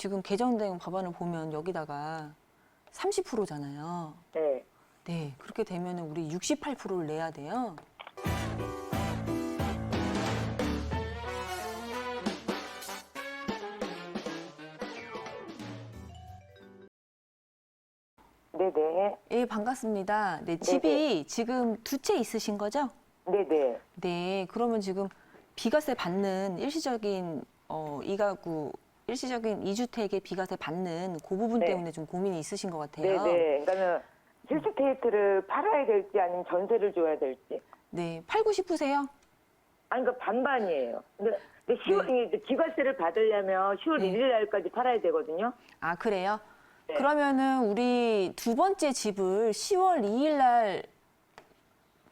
지금 개정된 법안을 보면 여기다가 30%잖아요. 네. 네, 그렇게 되면 우리 68%를 내야 돼요. 네네. 예, 반갑습니다. 네, 집이 지금 두 채 있으신 거죠? 네네. 네, 그러면 지금 비과세 받는 일시적인 어, 이가구 일시적인 이주택의 비과세 받는 그 부분 네. 때문에 좀 고민이 있으신 것 같아요. 네네. 그러니까는 실스테이트를 팔아야 될지 아니면 전세를 줘야 될지. 네, 팔고 싶으세요? 아니, 그러니까 반반이에요. 근데, 근데 10월, 이 기과세를 받으려면 10월 네. 1일 날까지 팔아야 되거든요. 아, 그래요? 네. 그러면은 우리 두 번째 집을 10월 2일 날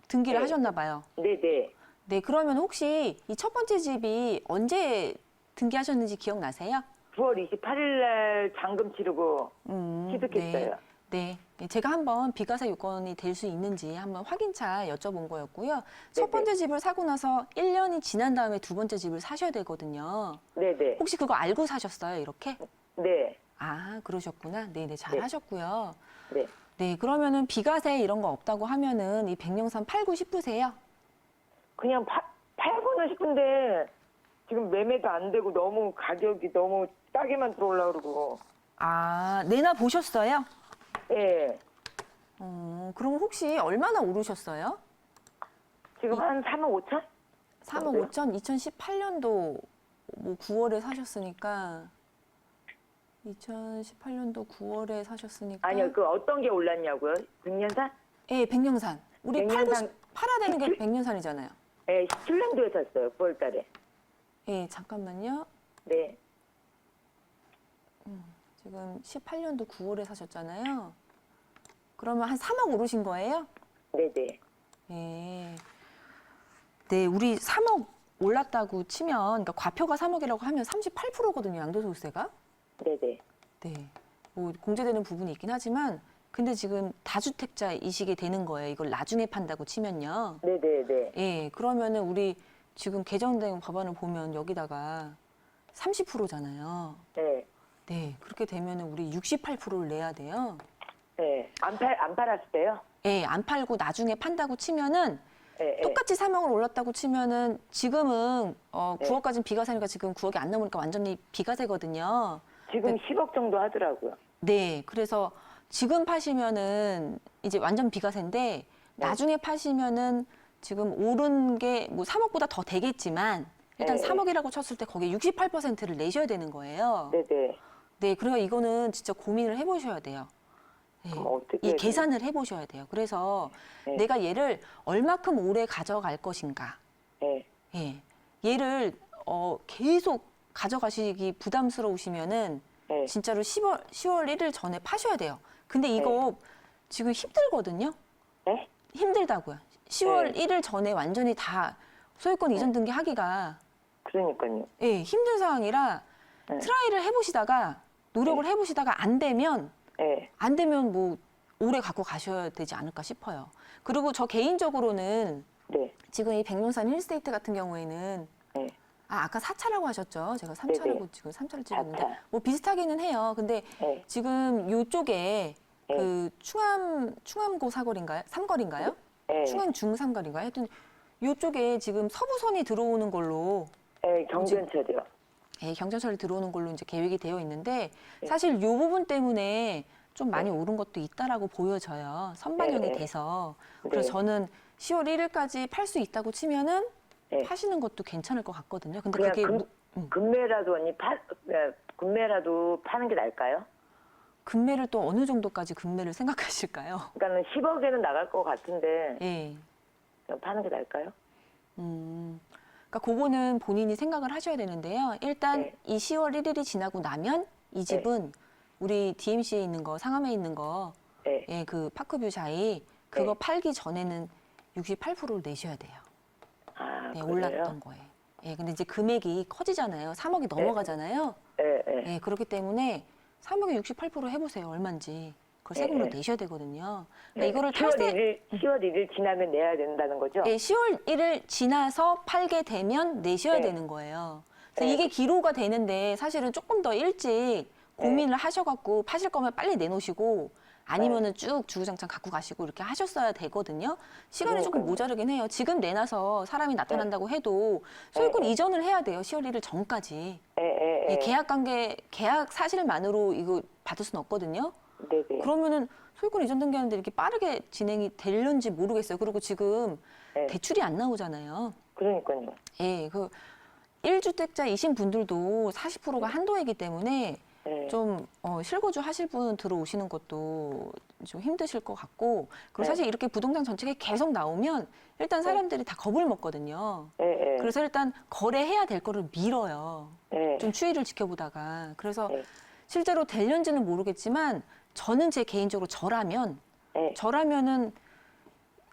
등기를 네. 하셨나 봐요. 네네. 네, 그러면 혹시 이 첫 번째 집이 언제 등기하셨는지 기억나세요? 9월 28일 날 잔금 치르고 음, 취득했어요. 네. 네. 제가 한번 비과세 요건이 될 수 있는지 한번 확인차 여쭤본 거였고요. 첫 네네. 번째 집을 사고 나서 1년이 지난 다음에 두 번째 집을 사셔야 되거든요. 네네. 혹시 그거 알고 사셨어요, 이렇게? 네. 아, 그러셨구나. 네네, 잘 네. 하셨고요. 네. 네, 그러면은 비과세 이런 거 없다고 하면은 이 백령산 팔고 싶으세요? 그냥 파, 팔고는 싶은데 지금 매매도 안 되고 너무 가격이 너무 싸게만 들어올라 그러고. 아, 내나 보셨어요? 예. 어, 그럼 혹시 얼마나 오르셨어요? 지금 한 3억 5천? 3억 그래요? 5천 2018년도 뭐 9월에 사셨으니까 2018년도 9월에 사셨으니까 아니요, 그 어떤 게 올랐냐고요? 백년산? 예, 백령산. 우리 팔고 백년산. 싶, 팔아야 되는 게 백령산이잖아요. 예, 17년도에 샀어요, 9월 달에. 예, 잠깐만요. 네. 지금 18년도 9월에 사셨잖아요. 그러면 한 3억 오르신 거예요? 네네. 예. 네, 우리 3억 올랐다고 치면, 그러니까 과표가 3억이라고 하면 38%거든요, 양도소득세가. 네네. 네. 뭐 공제되는 부분이 있긴 하지만, 근데 지금 다주택자이시게 되는 거예요. 이걸 나중에 판다고 치면요. 네네네. 예, 그러면은 우리 지금 개정된 법안을 보면 여기다가 30%잖아요. 네. 네, 그렇게 되면은 우리 68%를 내야 돼요. 네. 안 팔, 안 팔았을 때요? 예, 안 팔고 나중에 판다고 치면은 예, 예. 똑같이 3억을 올랐다고 치면은 지금은 어 네. 9억까지는 비과세니까 지금 9억이 안 넘으니까 완전히 비과세거든요. 지금 10억 정도 하더라고요. 네, 그래서 지금 파시면은 이제 완전 비과세인데 나중에 파시면은 지금 오른 게 뭐 3억보다 더 되겠지만 일단 네. 3억이라고 쳤을 때 거기에 68%를 내셔야 되는 거예요. 네네. 네, 그러니까 이거는 진짜 고민을 해보셔야 돼요. 네, 그럼 어떻게 이 해야 계산을 해보셔야 돼요. 그래서 네. 내가 얘를 얼마큼 오래 가져갈 것인가. 네. 예. 얘를 어, 계속 가져가시기 부담스러우시면은 네. 진짜로 10월 10월 1일 전에 파셔야 돼요. 근데 이거 지금 힘들거든요. 네? 힘들다고요. 10월 네. 1일 전에 완전히 다 소유권 이전 등기 하기가 그러니까요. 예, 힘든 상황이라 네. 트라이를 해보시다가 노력을 해보시다가 안 되면 네. 안 되면 뭐 오래 갖고 가셔야 되지 않을까 싶어요. 그리고 저 개인적으로는 네. 지금 이 백룡산 힐스테이트 같은 경우에는 네. 아 아까 4차라고 하셨죠? 제가 3차라고 네네. 지금 3차를 찍었는데 사차. 뭐 비슷하기는 해요. 근데 네. 지금 요쪽에 네. 그 충암 충암고 사거리인가요? 삼거리인가요? 네. 충암 중삼거리인가요? 하여튼 요쪽에 지금 서부선이 들어오는 걸로 네. 경전철이요. 예, 경전철이 들어오는 걸로 이제 계획이 되어 있는데 네. 사실 요 부분 때문에 좀 많이 오른 것도 있다라고 보여져요. 선반영이 네. 돼서 네. 그래서 저는 10월 1일까지 팔 수 있다고 치면은 네. 파시는 것도 괜찮을 것 같거든요. 근데 그냥 그게 금, 무- 음. 금매라도 언니 파, 네, 금매라도 파는 게 나을까요? 금매를 또 어느 정도까지 금매를 생각하실까요? 그러니까는 10억에는 나갈 것 같은데 예. 그냥 파는 게 나을까요? 음. 그러니까 그거는 본인이 생각을 하셔야 되는데요. 일단 네. 이 10월 1일이 지나고 나면 이 집은 우리 DMC에 있는 거, 상암에 있는 거, 네. 예, 그 파크뷰 샤이 그거 네. 팔기 전에는 68%를 내셔야 돼요. 아, 네, 그래요? 올랐던 거에. 예, 근데 이제 금액이 커지잖아요. 3억이 넘어가잖아요. 네, 네. 예, 그렇기 때문에 3억에 68% 해보세요. 얼마인지. 그걸 네, 세금으로 네. 내셔야 되거든요. 그러니까 네. 이거를 10월 탈세, 1일, 10월 1일 지나면 내야 된다는 거죠? 예, 10월 1일 지나서 팔게 되면 내셔야 네. 되는 거예요. 그래서 네. 이게 기로가 되는데 사실은 조금 더 일찍 고민을 하셔갖고 파실 거면 빨리 내놓으시고 아니면은 쭉 주구장창 갖고 가시고 이렇게 하셨어야 되거든요. 시간이 조금 그러니까요. 모자르긴 해요. 지금 내놔서 사람이 나타난다고 해도 소유권 네. 이전을 해야 돼요. 10월 1일 전까지. 예, 예, 예, 예. 계약 관계, 계약 사실만으로 이거 받을 수는 없거든요. 네 네. 그러면은 소유권 이전 등기하는데 이렇게 빠르게 진행이 되려는지 모르겠어요. 그리고 지금 네. 대출이 안 나오잖아요. 그러니까요. 예, 그 1주택자 이신 분들도 40%가 한도이기 때문에 예. 좀 어, 실거주 하실 분 들어오시는 것도 좀 힘드실 것 같고 그리고 네. 사실 이렇게 부동산 정책이 계속 나오면 일단 사람들이 다 겁을 먹거든요. 예, 예. 그래서 일단 거래해야 될 거를 밀어요. 예. 좀 추이를 지켜보다가 그래서 네. 실제로 될는지는 모르겠지만 저는 제 개인적으로 저라면 예. 저라면은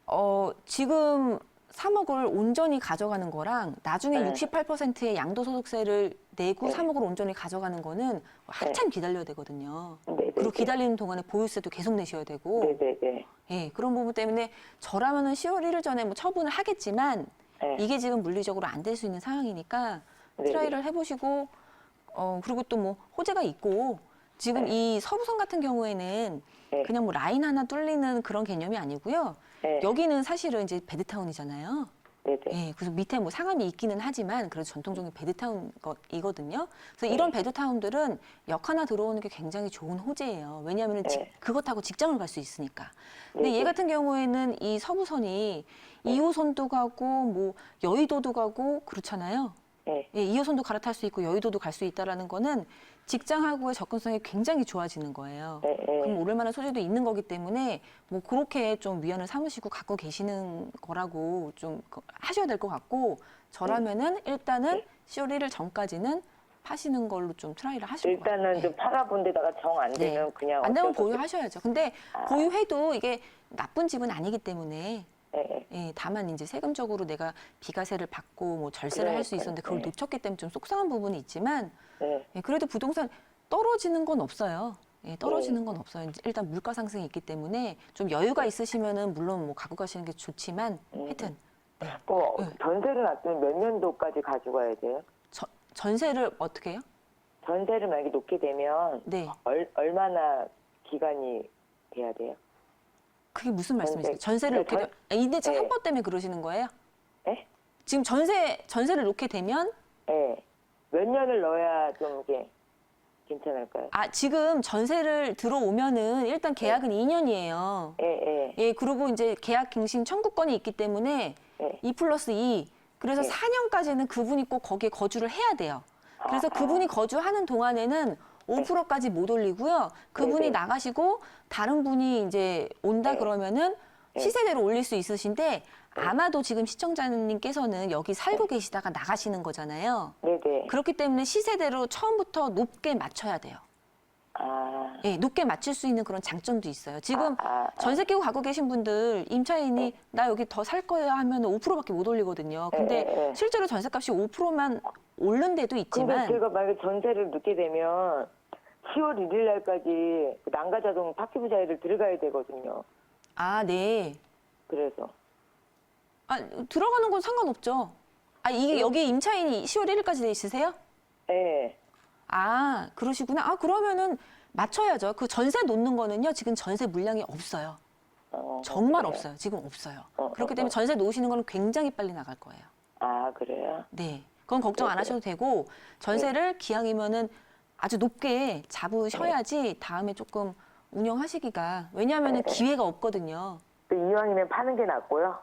어 지금 3억을 온전히 가져가는 거랑 나중에 네. 68%의 양도소득세를 내고 네. 3억을 온전히 가져가는 거는 한참 기다려야 되거든요. 네네. 그리고 기다리는 동안에 보유세도 계속 내셔야 되고, 네네네. 예, 그런 부분 때문에 저라면은 10월 1일 전에 뭐 처분을 하겠지만 예. 이게 지금 물리적으로 안 될 수 있는 상황이니까 네네. 트라이를 해보시고, 어 그리고 또 뭐 호재가 있고 지금 이 서부선 같은 경우에는 네. 그냥 뭐 라인 하나 뚫리는 그런 개념이 아니고요. 예. 여기는 사실은 이제 베드타운이잖아요. 네네. 예, 그래서 밑에 뭐 상암이 있기는 하지만 그래도 전통적인 베드타운이거든요. 그래서 네. 이런 베드타운들은 역 하나 들어오는 게 굉장히 좋은 호재예요. 왜냐하면 네. 그것 타고 직장을 갈 수 있으니까. 근데 네, 얘 네. 같은 경우에는 이 서부선이 2호선도 가고 뭐 여의도도 가고 그렇잖아요. 예. 예, 2호선도 갈아탈 수 있고 여의도도 갈 수 있다라는 거는 직장하고의 접근성이 굉장히 좋아지는 거예요. 예. 예. 그럼 오를 만한 소재도 있는 거기 때문에 뭐 그렇게 좀 위안을 삼으시고 갖고 계시는 거라고 좀 그- 하셔야 될 것 같고 저라면은 일단은 10월 1일 전까지는 파시는 걸로 좀 트라이를 하실 것 같아요. 일단은 좀 팔아본 데다가 정 안 네. 되면 그냥 안 되면 어쩔 수 없이- 보유하셔야죠. 근데 아. 보유해도 이게 나쁜 집은 아니기 때문에 예. 예. 예, 다만 이제 세금적으로 내가 비과세를 받고 뭐 절세를 할수 그러니까요. 있었는데 그걸 네. 놓쳤기 때문에 좀 속상한 부분이 있지만 예. 예, 그래도 부동산 떨어지는 건 없어요. 예, 떨어지는 건 없어요. 이제 일단 물가 상승이 있기 때문에 좀 여유가 있으시면은 물론 뭐 갖고 가시는 게 좋지만 음. 하여튼 그 네. 전세를 놨으면 몇 년도까지 가져가야 돼요? 저- 전세를 어떻게 해요? 전세를 만약에 놓게 되면 네. 얼, 얼마나 기간이 돼야 돼요? 그게 무슨 말씀이세요? 전세. 전세를 네, 놓게 전- 되 아, 임대차 네. 합법 때문에 그러시는 거예요? 예? 지금 전세 전세를 놓게 되면 예. 몇 년을 넣어야 좀 이게 괜찮을까요? 아 지금 전세를 들어오면은 일단 계약은 2년이에요. 예, 예. 예, 그리고 이제 계약 갱신 청구권이 있기 때문에 예. 2 플러스 2. 그래서 네. 4년까지는 그분이 꼭 거기에 거주를 해야 돼요. 그래서 아, 그분이 거주하는 동안에는 5%까지 못 올리고요. 그분이 네, 네. 나가시고 다른 분이 이제 온다 네. 그러면은 네. 시세대로 올릴 수 있으신데 아마도 지금 시청자님께서는 여기 살고 네. 계시다가 나가시는 거잖아요. 네네. 그렇기 때문에 시세대로 처음부터 높게 맞춰야 돼요. 아. 예, 높게 맞출 수 있는 그런 장점도 있어요. 지금 아, 아, 아. 전세 끼고 갖고 계신 분들 임차인이 나 여기 더 살 거야 하면 5%밖에 못 올리거든요. 근데 예, 예, 예. 실제로 전세값이 5%만 오른 데도 근데 있지만 제가 만약에 전세를 넣게 되면 10월 1일 날까지 그 난가자동 파키부자회를 들어가야 되거든요. 아, 네. 그래서. 아, 들어가는 건 상관없죠. 아, 이게 여기 임차인이 10월 1일까지 돼 있으세요? 예. 아, 그러시구나. 아, 그러면은 맞춰야죠. 그 전세 놓는 거는요. 지금 전세 물량이 없어요. 어, 정말 그래요? 없어요. 지금 없어요. 어, 그렇기 어, 때문에 어. 전세 놓으시는 거는 굉장히 빨리 나갈 거예요. 아, 그래요? 네. 그건 걱정 안 네, 하셔도 되고 전세를 기왕이면은 아주 높게 네. 잡으셔야지 다음에 조금 운영하시기가 왜냐하면 네. 기회가 없거든요. 또 이왕이면 파는 게 낫고요.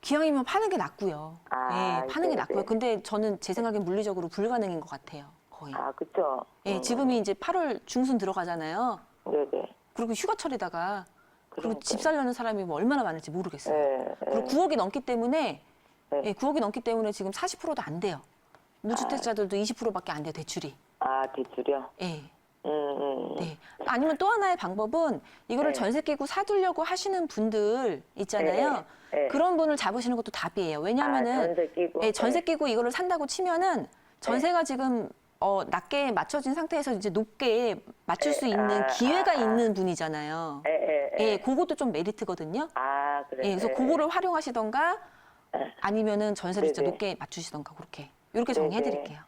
기왕이면 파는 게 낫고요. 아, 예, 파는 게 네, 낫고요. 네. 근데 저는 제 생각엔 물리적으로 불가능인 것 같아요. 거의. 아, 그쵸? 예, 음, 지금이 이제 8월 중순 들어가잖아요. 네네. 그리고 휴가철에다가 그리고 그러니까요. 집 살려는 사람이 뭐 얼마나 많을지 모르겠어요. 예, 그리고 예. 9억이 넘기 때문에 네. 예, 9억이 넘기 때문에 지금 40%도 안 돼요. 무주택자들도 20%밖에 안 돼요, 대출이. 아, 대출이요? 예. 음, 음. 네. 아니면 또 하나의 방법은 이거를 네. 전세 끼고 사두려고 하시는 분들 있잖아요. 네, 네. 그런 분을 잡으시는 것도 답이에요. 아, 왜냐하면은 전세 끼고. 예, 전세 네. 끼고 이거를 산다고 치면은 전세가 지금 어, 낮게 맞춰진 상태에서 이제 높게 맞출 수 네. 있는 아, 기회가 아, 아. 있는 분이잖아요. 예, 예, 예. 예, 그것도 좀 메리트거든요. 아, 그래. 예, 그래서 그거를 활용하시던가 네. 아니면은 전세를 진짜 네네. 높게 맞추시던가 그렇게 이렇게 네네. 정리해 드릴게요.